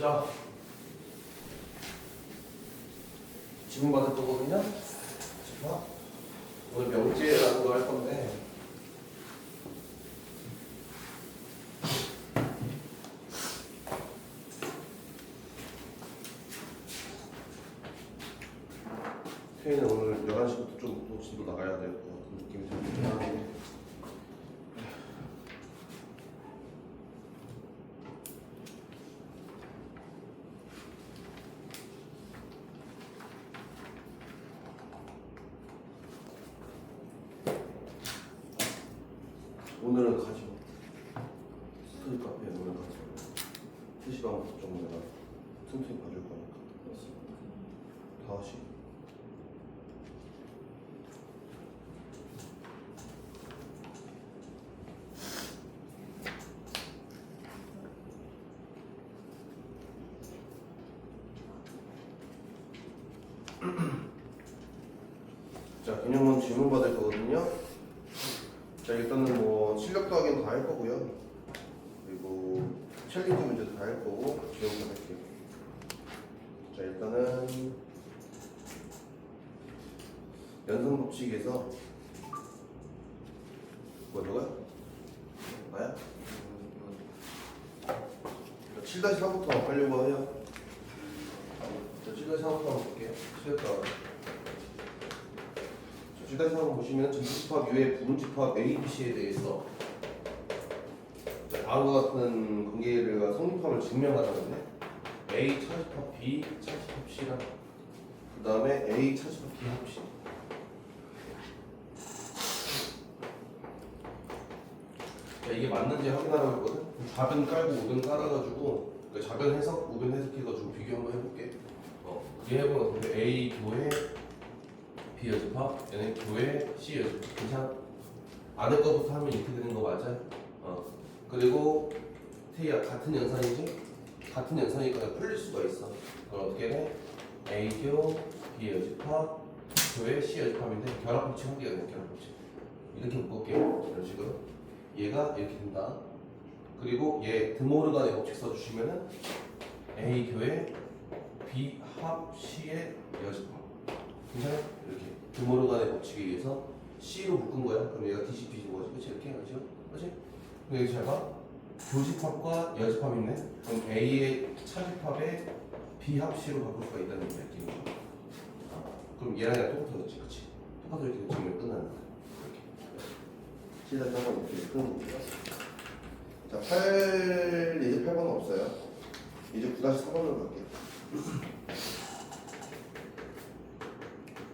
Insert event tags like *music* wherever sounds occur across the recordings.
보자. 지문 받을 거거든요. 자, 오늘 명제라는 거할 건데. 태희는 오늘 11시부터 좀 도시도 나가야 될 것 같은 느낌이 들긴 하는데. 오늘은 가지 마. 스토리 카페에 오늘 가지 마. 3시간부터 좀 내가 틈틈이 봐줄 거니까. 5시. *clears throat* 자, 개념은 질문 받을 거거든요. 자, 일단은 뭐 실력 더하기는 다할 거고요. 그리고 챌린지 문제도 다 할 거고 지원 받을게요. 자, 일단은 연산 법칙에서 뭐 누가? 나야? 7-4부터 하려고 해요. 자, 7-4부터 한번 볼게요. 실력 더하기. 주단 상황 보시면 전집합 유의 부분집합 A, B, C에 대해서 자, 다음과 같은 관계가 성립함을 증명하자는데 A 차집합 B 차집합 C랑 그 다음에 A 차집합 B 합 C 자, 이게 맞는지 확인하라고 했거든 좌변 깔고 우변 깔아가지고 그 좌변 해석, 우변 해석해가지고 비교 한번 해볼게 어, 이게 해보면 A 교회 B 여집합, 얘네 교회 C 여집합 괜찮아? 안에 거부터 하면 이렇게 되는 거 맞아? 어 그리고 태희야 같은 연산이지? 같은 연산이니까 풀릴 수가 있어 그럼 어떻게 해? A교 B 여집합 교회 C 여집합인데 결합법칙 한 개가 돼 결합법칙 이렇게 묶을게요 이런 식으로 얘가 이렇게 된다 그리고 얘 드모르간의 법칙 써주시면은 A 교회 C의 여집합 괜찮아? 이렇게 드모르 간의 법칙에 의해서 C로 묶은 거야. 그럼 얘가 DCP 인 거지. 그치? 이렇게 그렇죠? 그치? 근데 여기 잘 봐. 교집합과 여집합 있네. 그럼 A의 차집합에 C로 바꿀 수가 있다는. 지금. 아, 그럼 얘랑 얘랑 똑같아졌지. 그치? 똑같아 이렇게 정면 끝나는 거야. 시작 한번 이렇게 끄는 거야. 자, 8, 이제 8번은 없어요. 이제 9-4번으로 갈게요.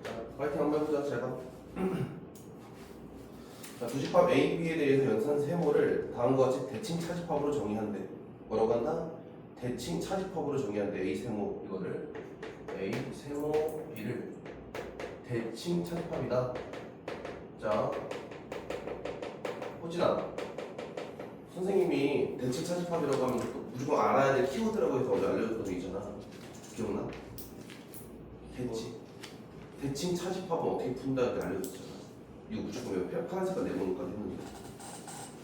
자, 파이팅 한번 해보자, 제가. 자, 두집합 A, B에 대해서 연산 세모를 다음과 같이 대칭 차집합으로 정의한대. 뭐라고 한다? 대칭 차집합으로 정의한대. A 세모 이거를 A 세모 B를 대칭 차집합이다. 자, 호진아. 선생님이 대칭 차집합이라고 하면 또 무조건 알아야 될 키워드라고 해서 어제 알려줬던 거 있잖아. 기억나? 대칭. 대칭 차집합은 어떻게 푼다 이렇게 알려줬잖아. 이거 무조건 왜 파란 색깔 네모까지 했는데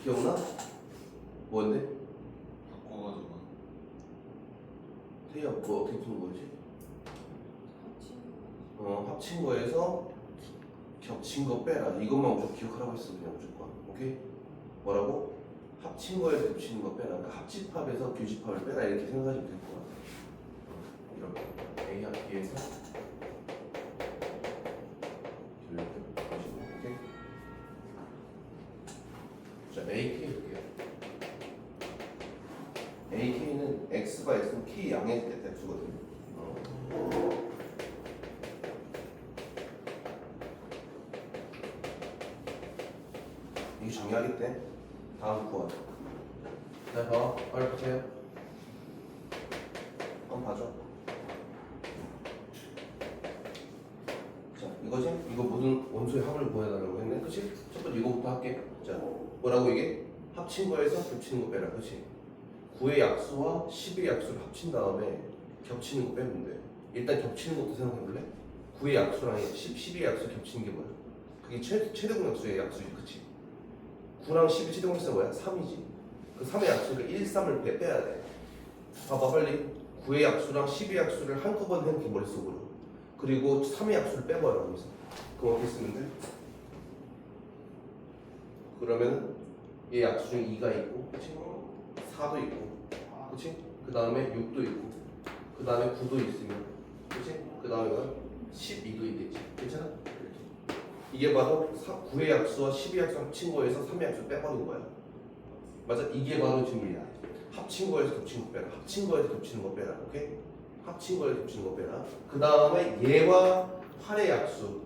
기억나? 뭔데? 바꿔가지고 태희야 뭐 어떻게 푸는 거지? 어 합친 거에서 겹친 거 빼라 이것만 무조건 기억하라고 했어 그냥 무조건 오케이? 뭐라고? 합친 거에서 겹치는 거 빼라 그러니까 합집합에서 교집합을 빼라 이렇게 생각하시면 될 것 같아 어, 이렇게 A 합기에서 이렇게 보시고 오케이? 자 AK 볼게요 AK는 X가 X는 K 양의 대수거든요 어. 이게 정의하겠대 다음 구원 자 봐, 빨리 보세요 한번 봐줘 자 이거지? 이거 모든 원소의 합을 구해달라고 했네 그치? 첫 번째 이거부터 할게 자 뭐라고 이게? 합친 거에서 겹치는 거 빼라 그치? 9의 약수와 10의 약수를 합친 다음에 겹치는 거 빼면 돼 일단 겹치는 것도 생각해볼래? 9의 약수랑 10, 10의 약수 겹치는 게 뭐야? 그게 최, 최대 공 약수의 약수지 그치? 9랑 10의 최대 공 약수가 뭐야? 3이지 그 3의 약수니까 1, 3을 빼, 빼야 돼 봐봐 빨리 9의 약수랑 10의 약수를 한꺼번에 해놓게 머릿속으로 그리고 3의 약수를 빼버려 여기서 그럼 어떻게 쓰면 돼? 그러면 얘 약수 중에 2가 있고 그치? 4도 있고 그치? 그 다음에 6도 있고 그 다음에 9도 있으면 그치? 그 다음에 12도 있겠지 괜찮아? 이게 바로 9의 약수와 10의 약수 합친 거에서 3의 약수 빼버린 거야 맞아? 이게 바로 질문이야 합친 거에서 겹치는 거 빼라 합친 거에서 겹치는 거 빼라 오케이? 합친 거에서 겹치는 거 빼라 그 다음에 얘와 8의 약수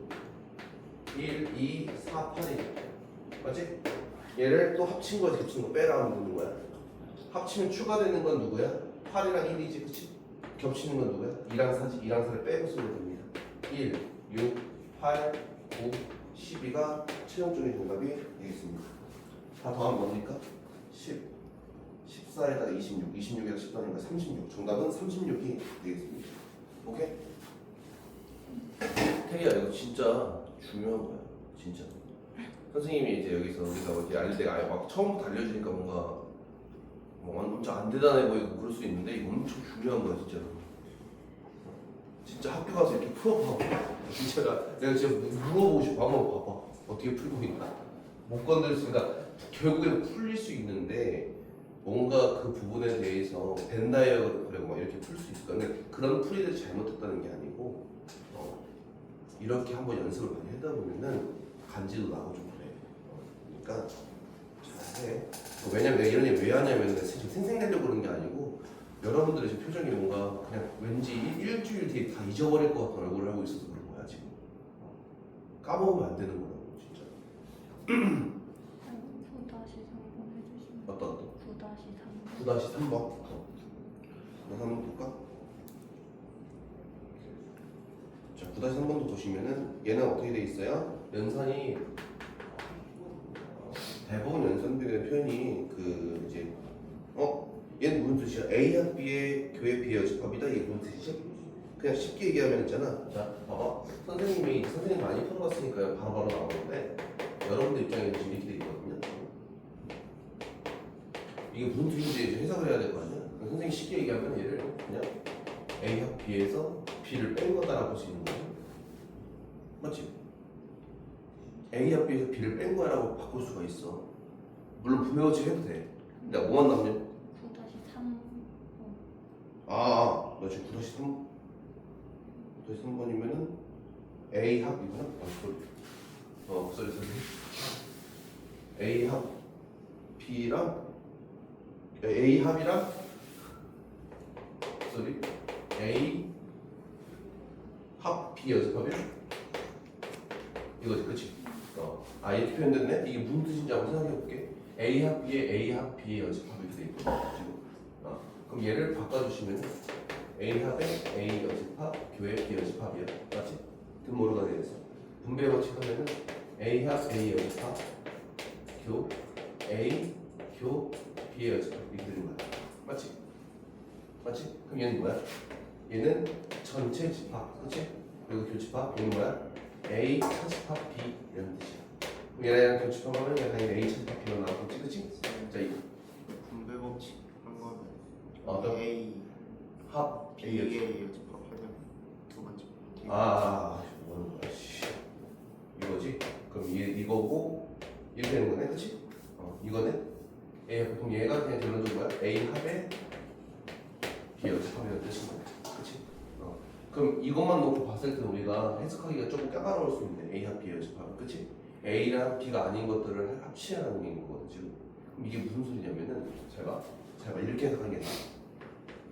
1, 2, 4, 8이 맞지? 얘를 또 합친 거에서 겹치는 거 빼라 하면 되는 거야 합치면 추가되는 건 누구야? 8이랑 1이지 그치? 겹치는 건 누구야? 2랑 4지 2랑 4를 빼고 쓰면 됩니다 1, 6, 8, 9, 12가 최종적인 정답이 되겠습니다 다 더하면 뭡니까? 10 14에다가 26 26에다 10 더하니까 36 정답은 36이 되겠습니다 오케이? 태리야 이거 진짜 중요한 거야 진짜 선생님이 이제 여기서 우리가 이렇게 알릴 때가 아예 막 처음부터 알려주니까 뭔가 뭐 엄청 안 대단해 보이고 그럴 수 있는데 이거 엄청 중요한 거야 진짜로. 진짜 학교 가서 이렇게 풀어봐 *laughs* 진짜 내가 진짜 물어보고 싶어. 한번 봐봐. 어떻게 풀고 있나? 못 건드렸으니까 결국에는 풀릴 수 있는데 뭔가 그 부분에 대해서 벤다이어그래고 막 이렇게 풀 수 있을까? 근데 그런 풀이들이 잘못됐다는 게 아니고 어, 이렇게 한번 연습을 많이 하다 보면은 간지도 나고 좀 그러니까 잘해. 어, 왜냐면 내가 이런 얘기 왜 하냐면 내가 지금 생생내려고 그러는 게 아니고 여러분들의 지금 표정이 뭔가 그냥 왠지 일- 일주일 뒤에 다 잊어버릴 것 같은 얼굴을 하고 있어서 그런 거야 지금. 어, 까먹으면 안 되는 거라고 진짜. 9-3번 해주시면 어떤 어떤 9-3번. 9-3번? 어. 나 한번 볼까? 자 9-3번도 보시면은 얘는 어떻게 돼 있어요? 연산이 어, 대부분 연산들의 표현이 그 이제 어 얘는 무슨 뜻이야? A와 B의 교회 비여집합이다 이게 무슨 뜻이지? 그냥 쉽게 얘기하면 있잖아 자 봐봐 선생님이 선생님 많이 풀어봤으니까 바로바로 나오는데 여러분들 입장에서 지금 이렇게 돼 있거든요 이게 무슨 뜻인지 해석을 해야 될 거 아니야? 그럼 선생님이 쉽게 얘기하면 얘를 그냥 A와 B에서 B를 뺀 거다라고 볼 수 있는 거지 맞지? A와 B에서 B를 뺀 거라고 바꿀 수가 있어 물론 분명하지 해도 돼 근데 뭐만 남냐? 9-3 아, 아, 너 지금 9-3 9-3번이면은 A 합이구나? 아, 소리 어, 소리 소리 A 합 B랑 A 합이랑 소리 A 합 B 연습합이야? 이거지, 그치? 어, 아 이렇게 표현됐네? 이게 무슨 뜻인지 한번 생각해볼게 A 합 B의 A 합 B의 연습합 이렇게 돼 있거든 지금 어, 그럼 얘를 바꿔주시면 A 합의 A 연습합 교회 B 연습합이야 맞지? 등모르가 되어서 분배 법칙하면은 A 합 A 연습합 교 A 교 B의 연습합 이렇게 되는 거야 맞지? 맞지? 그럼 얘는 뭐야? 얘는 전체 집합 그치? 그리고 교집합 얘는 뭐야? A 차집합 B 이런 뜻이야 그럼 얘랑 교집합하면 얘가 당연히 A 차집합 B로 나오겠지 그치? 자, 이 분배 법칙 한 거는 어떤? A 합 A B의 연습 연습합하면 두 번째 아, 아, 뭐는 거야, 씨. 이거지? 그럼 얘 이거고 이렇게 되는 거네, 그렇지? 어, 이거네. A 보통 얘가 그냥 결론적으로 뭐야? A 합의 B 연습하면 뜻인 거야, 그렇지? 어, 그럼 이것만 놓고 봤을 때 우리가 해석하기가 조금 까다로울 수 있네. A 합 B 연습하면, 그렇지? A랑 B가 아닌 것들을 거거든 지금. 그럼 이게 무슨 소리냐면은 잘 봐. 이렇게 해석하는 게 나아.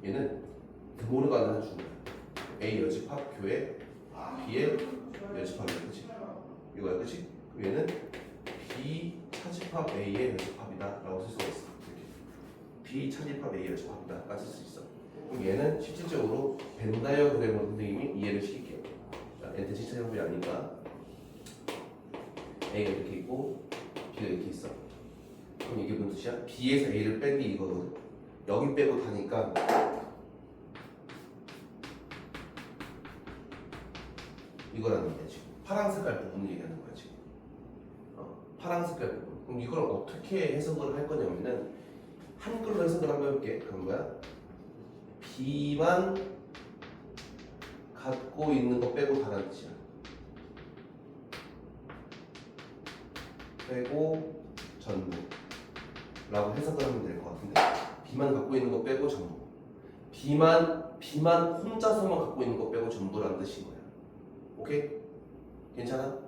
얘는 드모르가 하는 중이야. A 여집합 교회 B의 여집합이 그치? 이거야? 그럼 얘는 B 차집합 A의 여집합이다 라고 쓸 수가 있어 이렇게 B 차집합 A의 여집합이다 라고 쓸수 있어 그럼 얘는 실질적으로 벤다이어그램으로 선생님이 이해를 시킬게요 자, 엔트 칭찬 형법이 아니까 A가 이렇게 있고 B가 이렇게 있어 그럼 이게 무슨 뜻이야? B에서 A를 뺀 게 이거거든 여기 빼고 다니까 이거라는 얘기야 지금 파란 색깔 부분을 얘기하는 거야 지금 어, 파란 색깔 부분 그럼 이걸 어떻게 해석을 할 거냐면은 한글로 해석을 한번 해볼게 그럼 뭐야? B만 갖고 있는 거 빼고 다라는 뜻이야. 빼고 전부 라고 해석을 하면 될 것 같은데 B만 갖고 있는 거 빼고 전부 B만 B만 혼자서만 갖고 있는 거 빼고 전부라는 뜻인 거야 오케이? 괜찮아?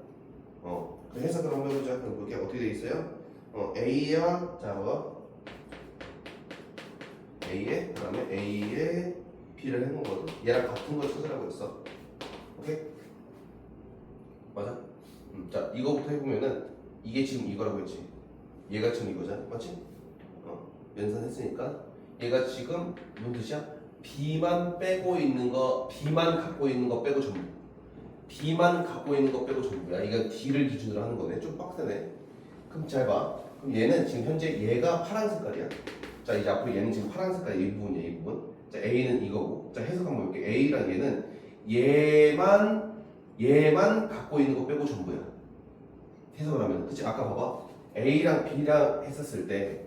어, 그 해석을 한번 해보자 그럼 그게 어떻게 돼 있어요? 어, A야 자 뭐? A에 그 다음에 A에 B를 해놓은 거거든 얘랑 같은 걸 찾으라고 했어 오케이? 맞아? 음, 자 이거부터 해보면은 이게 지금 이거라고 했지. 얘가 지금 이거잖아. 맞지? 어. 연산했으니까 얘가 지금 무슨 뜻이야? B만 빼고 있는 거 B만 갖고 있는 거 빼고 전부. B만 갖고 있는 거 빼고 전부야. 이건 D를 기준으로 하는 거네. 좀 빡세네. 그럼 잘 봐. 그럼 얘는 지금 현재 얘가 파란 색깔이야. 자 이제 앞으로 얘는 지금 파란 색깔 이 부분이야 이 부분. 자 A는 이거고. 자 해석 한번 볼게. A랑 얘는 얘만 얘만 갖고 있는 거 빼고 전부야 해석을 하면 그치? 아까 봐봐. A랑 B랑 했었을 때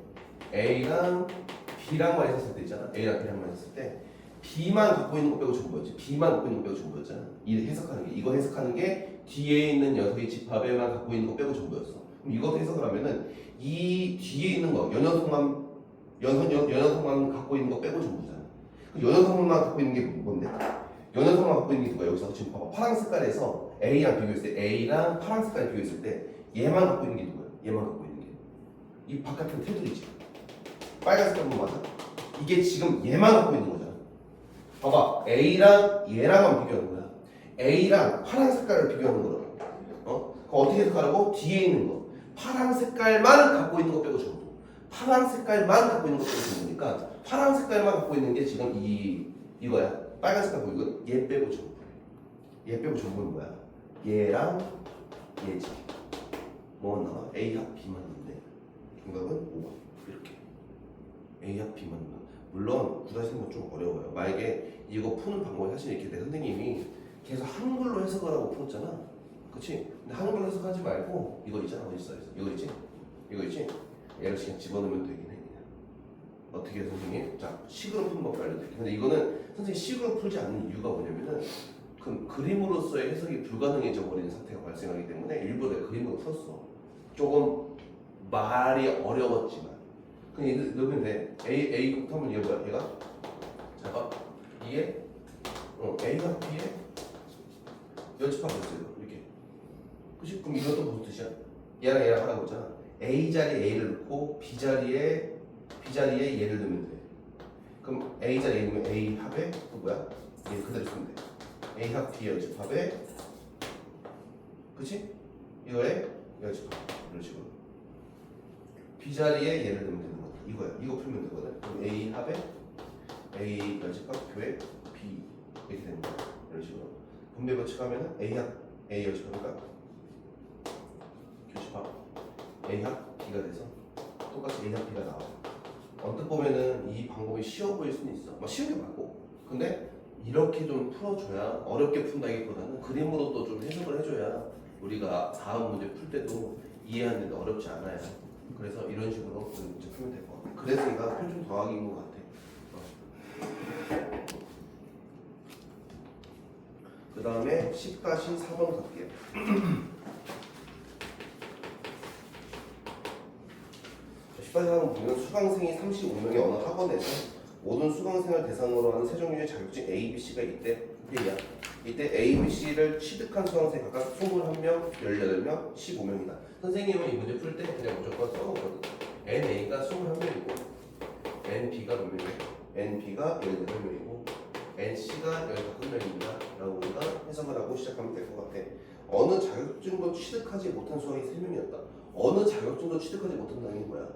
A랑 B랑만 했었을 때 있잖아. A랑 B랑만 했을 때 B만 갖고 있는 거 빼고 전부였지. B만 갖고 있는 거 빼고 전부였잖아. 이 해석하는 게 이거 해석하는 게 뒤에 있는 녀석의 집합에만 갖고 있는 거 빼고 전부였어. 그럼 이것도 해석을 하면은 이 뒤에 있는 거 연여성만 연선 연, 연여성만 갖고 있는 거 빼고 전부잖아. 그 연여성만 갖고 있는 게 뭔데? 연여성만 갖고 있는 게 누가? 여기서 지금 봐봐. 파란 색깔에서 A랑 비교했을 때 A랑 파란 색깔 비교했을 때 얘만 갖고 있는 게 누구야? 얘만 갖고 있는 게. 이 바깥은 테두리지. 빨간 색깔 보면 맞아? 이게 지금 얘만 갖고 있는 거잖아. 봐봐. A랑 얘랑만 비교하는 거야. A랑 파란 색깔을 비교하는 거라고. 어? 그럼 어떻게 해석하라고? 뒤에 있는 거. 파란 색깔만 갖고 있는 거 빼고 전부. 파란 색깔만 갖고 있는 거 빼고 전부니까 파란 색깔만 갖고 있는 게 지금 이 이거야. 빨간 색깔 보이고 얘 빼고 전부. 얘 빼고 전부는 뭐야? 얘랑 얘지. 뭐가 나와? A합 B만 있는데 정답은 5번 이렇게 A합 B만 있는 물론 구다시는 건 좀 어려워요 만약에 이거 푸는 방법이 사실 이렇게 내 선생님이 계속 한글로 해석을 하고 풀었잖아 그치? 근데 한글로 해석하지 말고 이거 있잖아 어디 있어 이거 있지? 이거 있지? 얘를 그냥 집어넣으면 되긴 해 그냥 어떻게 해 선생님? 자 식으로 푸는 법 알려드릴게요 근데 이거는 선생님 식으로 풀지 않는 이유가 뭐냐면은 그 그림으로서의 해석이 불가능해져 버리는 사태가 발생하기 때문에 일부러 내가 그림으로 풀었어. 조금 말이 어려웠지만 이거 넣으면 돼. A A 곱하면 얘 뭐야? 얘가 잠깐 이게 어 A가 B에 연습하고 있어요. 이렇게. 그치? 그럼 이것도 무슨 뜻이야? 얘랑 얘랑 하라고 했잖아. A 자리에 A를 넣고 B 자리에 B 자리에 얘를 넣으면 돼. 그럼 A 자리에 넣으면 A 합에 또 뭐야? 얘 그대로 쓰면 돼. A 합 B 연습합에 그치? 이거에 연습합. 이런 식으로. B 자리에 얘를 넣으면 되는 거다. 이거야. 이거 풀면 되거든. 그럼 A 합에 A 연습합 교에 B 이렇게 되는 거야. 이런 식으로. 분배 법칙하면은 A 합 A 연습하니까 교집합 A 합 B가 돼서 똑같이 A 합 B가 나와. 언뜻 보면은 이 방법이 쉬워 보일 수는 있어. 뭐 쉬운 게 맞고. 근데 이렇게 좀 풀어줘야 어렵게 푼다기보다는 그림으로 또좀 해석을 해줘야 우리가 다음 문제 풀 때도 이해하는데 어렵지 않아요. 그래서 이런 식으로 좀 문제 풀면 될 것 같아. 그래서 이가 표준 더하기인 것 같아. 그 다음에 10-4번 갈게요. *clears throat* 14번 보면 수강생이 35명의 어느 학원에서 모든 수강생을 대상으로 하는 세 종류의 자격증 A, B, C가 있대. 이야. 이때 A, B, C를 취득한 수강생 각각 21명, 18명, 15명이다. 선생님은 이 문제 풀 때 그냥 무조건 써놓거든. NA가 21명이고, NB가 몇 명이고, NB가 18명이고, NC가 15명입니다. 라고 우리가 해석을 하고 시작하면 될 것 같아. 어느 자격증도 취득하지 못한 수강이 3명이었다. 어느 자격증도 취득하지 못한다는 게 뭐야?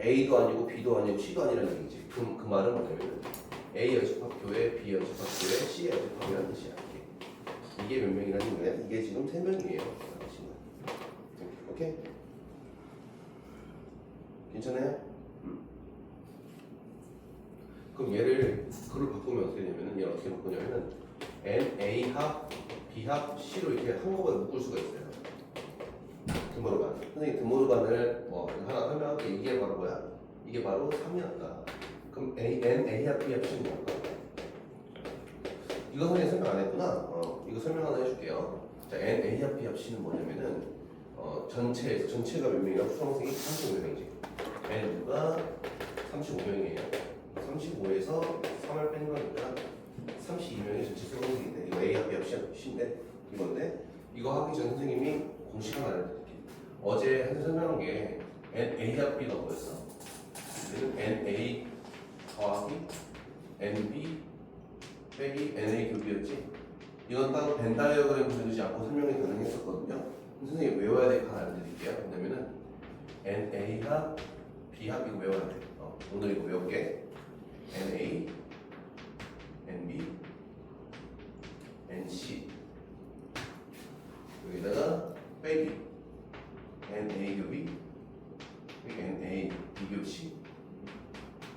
A도 아니고 B도 아니고 C도 아니라는 얘기지. 그, 그 말은 뭐냐면 A 연습학교에 B 연습학교에 C 연습학교라는 뜻이야. 이게, 이게 몇 명이라는 거야? 이게 지금 세 명이에요. 지금. 오케이? 괜찮아요? 음. 그럼 얘를 글을 바꾸면 어떻게 되냐면은 얘를 어떻게 바꾸냐면은 N A 합 B 합 C로 이렇게 한꺼번에 묶을 수가 있어요. 드모르반. 선생님 드모르반을 뭐 하나 설명할게. 이게 바로 뭐야? 이게 바로 3이었다. 그럼 A, N, A 합, B 합치는 뭘까? 이거 선생님 설명 안 했구나. 어, 이거 설명 하나 해줄게요. 자, N, A 합, B 합치는 뭐냐면은 어, 전체에서 전체가 몇 명이야? 수강생이 35명이지. N가 35명이에요. 35에서 3을 뺀 거니까 32명이 전체 수강생인데 이거 A 합, B 합치인데 이건데 이거 하기 전 선생님이 공식 하나 알려드릴게. 어제 한 설명한 게 N, A 합, B가 뭐였어? 얘는 NA 더하기 NB 빼기 NA 교비였지? 이건 따로 벤 다이어그램 그려주지 않고 설명이 가능했었거든요. 선생님 외워야 될거 하나 알려드릴게요. 왜냐면은 NA 합 B 합 이거 외워야 돼. 어, 오늘 이거 외울게. NA NB NC 여기다가 빼기 NA 교비? 여기 NA B 교시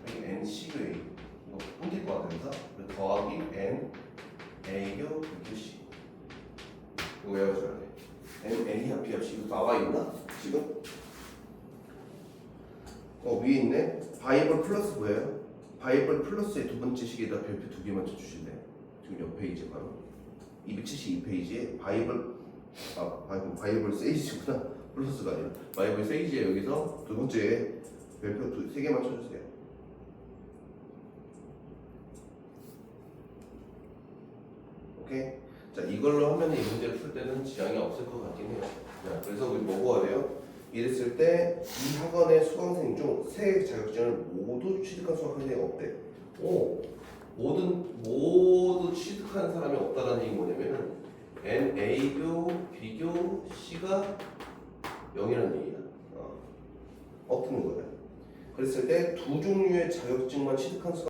여기 N C교 A 이거 끊길 것 같아서 더하기 N A교 B C 이거 외워줘야 돼. N A 합 B 합 C 이거 나와 있나? 지금? 어 위에 있네. 바이블 플러스 뭐예요? 바이블 플러스의 두 번째 시기에다 별표 두개 맞춰 주실래요? 지금 옆 페이지 바로. 272페이지에 바이블 아 바이블 바이블 세이지구나 플러스가 아니라 바이블 세이지에 여기서 두 번째 별표 두, 세개 맞춰주세요. 오케이. 자 이걸로 하면 이 문제를 풀 때는 지장이 없을 것 같긴 해요. 자 그래서 우리 뭐 구해야 돼요? 이랬을 때 이 학원의 수강생 중 세 자격증을 모두 취득한 수강생이 없대. 오 모든 모두 취득한 사람이 없다는 얘기 뭐냐면은 N A교 B교 C가 0이라는 얘기야. 어. 없는 거야. 그랬을 때 두 종류의 자격증만 취득한 수강